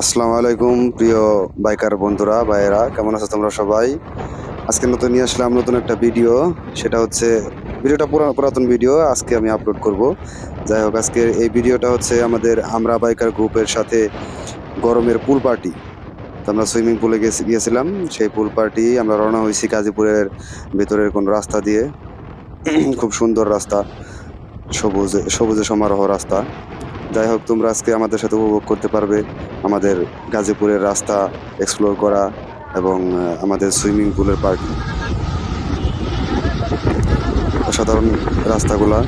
আসসালামু আলাইকুম, প্রিয় বাইকার বন্ধুরা, ভাইয়েরা, কেমন আছো তোমরা সবাই? আজকে নতুন নিয়ে আসলাম নতুন একটা ভিডিও, সেটা হচ্ছে ভিডিওটা পুরা, পুরাতন ভিডিও, আজকে আমি আপলোড করব। যাই হোক আজকে এই ভিডিওটা হচ্ছে আমাদের আমরা বাইকার গ্রুপের সাথে গরমের পুল পার্টি। তো আমরা সুইমিং পুলে গিয়েছিলাম, সেই পুল পার্টি আমরা রওনা হয়েছি গাজীপুরের ভেতরের কোন রাস্তা দিয়ে। খুব সুন্দর রাস্তা, সবুজে সবুজে সমারোহ রাস্তা। যাই হোক, তোমরা আজকে আমাদের সাথে উপভোগ করতে পারবে আমাদের গাজীপুরের রাস্তা এক্সপ্লোর করা এবং আমাদের সুইমিং পুলের পার্টি অসাধারণ রাস্তাগুলা।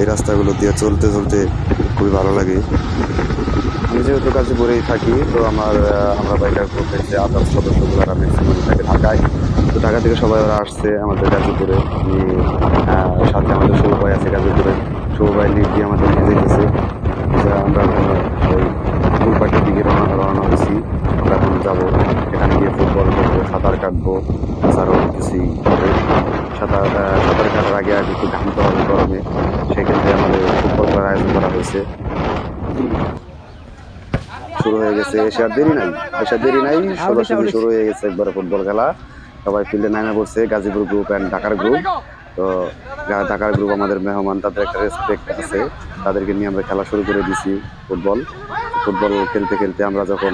এই রাস্তাগুলো দিয়ে চলতে চলতে খুবই ভালো লাগে। আমি যেহেতু গাজীপুরেই থাকি, তো আমার আমরা বাইকার গ্রুপের যে আদার্স সদস্যগুলো ম্যাক্সিমাম থাকে ঢাকায়। তো ঢাকা থেকে সবাই ওরা আসছে আমাদের গাজীপুরে। সাথে আমাদের শুভ ভাই আছে গাজীপুরে। শুভ ভাই লিড দিয়ে আমাদের নিয়ে যেতেছে যে আমরা ওই ফুল পার্টির দিকে রওনা রওনা হয়েছি, আমরা এখন যাব। এখানে গিয়ে ফুটবল সাঁতার কাটবো কিছুই হবে। সাঁতার সাঁতার কাটার আগে আগে একটু ঘামতে হবে গরমে। সেক্ষেত্রে আমাদের ফুটবল খেলার আয়োজন করা হয়েছে। শুরু হয়ে গেছে, এসে আর দেরি নাই। এসে দেরি নাই সরাসরি শুরু হয়ে গেছে একবার ফুটবল খেলা। সবাই ফিল্ডে নামে পড়ছে, গাজীপুর গ্রুপ অ্যান্ড ঢাকার গ্রুপ তো গা- ঢাকার গ্রুপ আমাদের মেহমান, তাদের একটা রেসপেক্ট আছে। তাদেরকে নিয়ে আমরা খেলা শুরু করে দিছি ফুটবল। ফুটবল খেলতে খেলতে আমরা যখন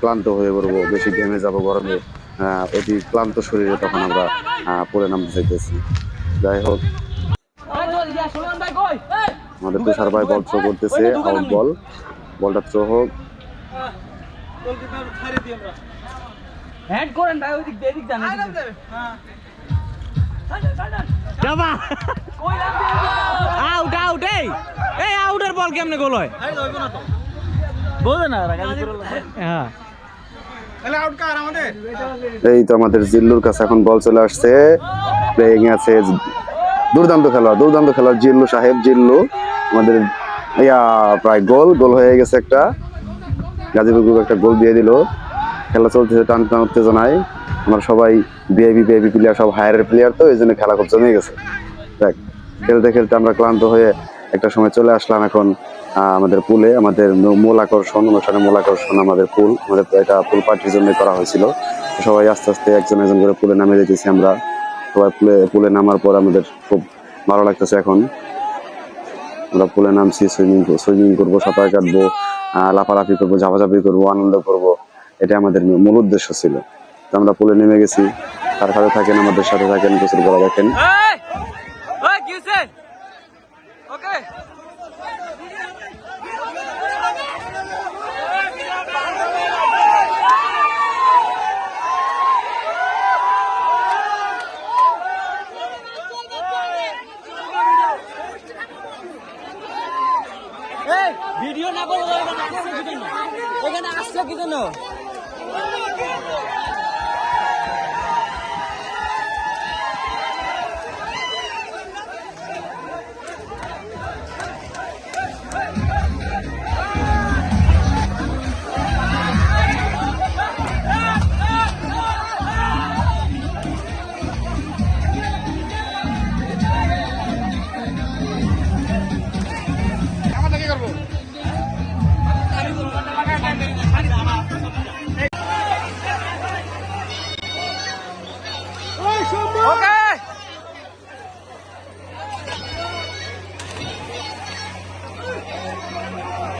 ক্লান্ত হয়ে পড়ব, বেশি ঘেমে যাব গরমে অতি ক্লান্ত শরীরে তখন আমরা পড়ে নামতে চাইতেছি। যাই হোক, আমাদের তুষার ভাই বল থ্রো করতেছে আউট বল বলটা থ্রো হোক। হেড করেন ভাই ওই দিক দিয়ে যান, এদিক দিয়ে। যাবা। আউট আউট এই। এই আউটের বল কেমনে গোল হয়? বোঝে না হ্যাঁ। এই তো আমাদের জিল্লুর কাছে এখন বল চলে আসছে। প্লেয়িং আছে দুর্দান্ত খেলা দুর্দান্ত খেলা জিল্লু সাহেব জিল্লু। আমাদের ইয়া প্রায় গোল গোল হয়ে গেছে একটা। গাজীপুর গ্রুপ একটা গোল দিয়ে দিল। খেলা চলতেছে টান টান উত্তেজনায়। আমরা সবাই বিআইবি বিআইবি প্লেয়ার সব হায়ারের প্লেয়ার তো এই জন্য খেলা খুব জমে গেছে। দেখ, খেলতে খেলতে আমরা ক্লান্ত হয়ে একটা সময় চলে আসলাম এখন আমাদের পুলে আমাদের মূল আকর্ষণ অনুষ্ঠানে মূল আকর্ষণ আমাদের পুল আমাদের এটা পুল পার্টির জন্য করা হয়েছিল। সবাই আস্তে আস্তে একজন একজন করে পুলে নামে যেতেছি আমরা। সবাই পুলে পুলে নামার পর আমাদের খুব ভালো লাগতেছে এখন। আমরা পুলে নামছি সুইমিং সুইমিং করব, সাঁতার কাটবো লাফালাফি করব, ঝাপাঝাপি করব, আনন্দ করব। এটা আমাদের মূল উদ্দেশ্য ছিল। তো আমরা পুলে নেমে গেছি। তার সাথে থাকেন আমাদের সাথে থাকেন গোসল করা দেখেন। ভিডিও না করো এখানে আসছো কি জন্য?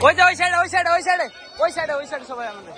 ওই যে ওই সাইডে ওই সাইডে ওই সাইডে ওই সাইডে ওই সাইডে সবাই আমাদের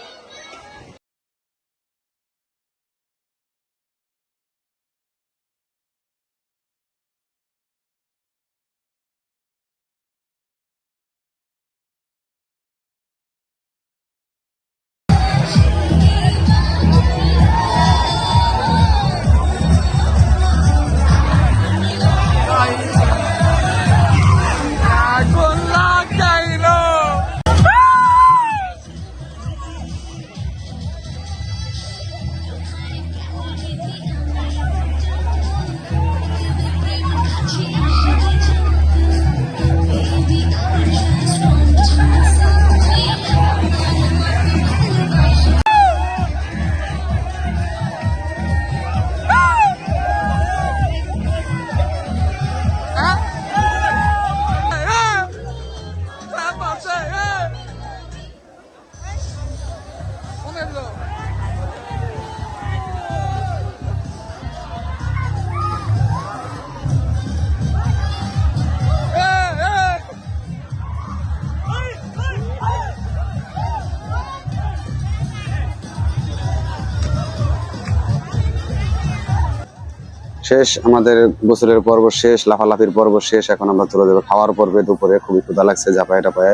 শেষ আমাদের গোসলের পর্ব শেষ লাফালাফির পর্ব শেষ এখন আমরা চলে যাব খাওয়ার পর্বে। দুপুরে খুবই ক্ষুধা লাগছে ঝাপায় টাপায়।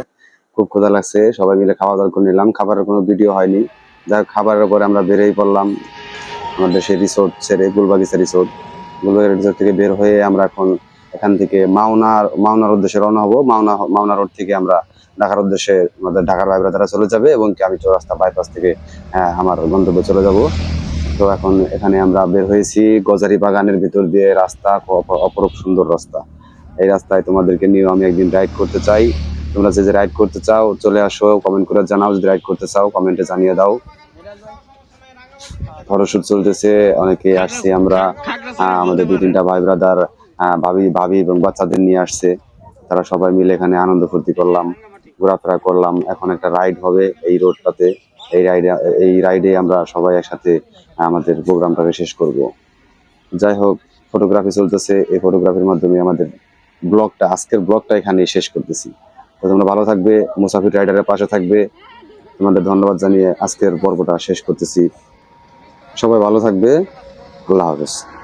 খুব ক্ষুধা লাগছে সবাই মিলে খাওয়া দাওয়া করে নিলাম। খাবারের কোনো ভিডিও হয়নি। যাক খাবারের পরে আমরা বেরিয়ে পড়লাম। আমাদের সেই রিসোর্ট ছেড়ে গুলবাগিচা রিসোর্ট গুলবাগিচা রিসোর্ট থেকে বের হয়ে আমরা এখন এখান থেকে মাওনার মাওনার উদ্দেশ্যে রওনা হব। মাওনা মাওনা রোড থেকে আমরা ঢাকার উদ্দেশ্যে আমাদের ঢাকার ভাইরা তারা চলে যাবে এবং কি আমি চৌরাস্তা বাইপাস থেকে আহ, আমার গন্তব্যে চলে যাব। তো এখন এখানে আমরা বের হয়েছি। গজারি বাগানের ভিতর দিয়ে রাস্তা অপরূপ সুন্দর রাস্তা। এই রাস্তায় তোমাদেরকে নিয়ে আমি একদিন রাইড করতে চাই। তোমরা যে রাইড করতে চাও, চলে আসো কমেন্ট করে জানাও। যদি রাইড করতে চাও কমেন্টে জানিয়ে দাও। ফটোশুট চলতেছে, অনেকে আসছে আমরা। আমাদের দুই, তিনটা ভাই ব্রাদার ভাবি ভাবি এবং বাচ্চাদের নিয়ে আসছে। তারা সবাই মিলে এখানে আনন্দ ফুর্তি করলাম, ঘোরাফেরা করলাম। এখন একটা রাইড হবে এই রোডটাতে এই রাইডে এই রাইডে আমরা সবাই একসাথে আমাদের প্রোগ্রামটাকে শেষ করব। যাই হোক ফটোগ্রাফি চলতেছে। এই ফটোগ্রাফির মাধ্যমে আমাদের ব্লগটা, আজকের ব্লগটা এখানে শেষ করতেছি। তো তোমরা ভালো থাকবে, মুসাফির রাইডারের পাশে থাকবে। তোমাদের ধন্যবাদ জানিয়ে আজকের পর্বটা শেষ করতেছি। সবাই ভালো থাকবে। আল্লাহ হাফেজ।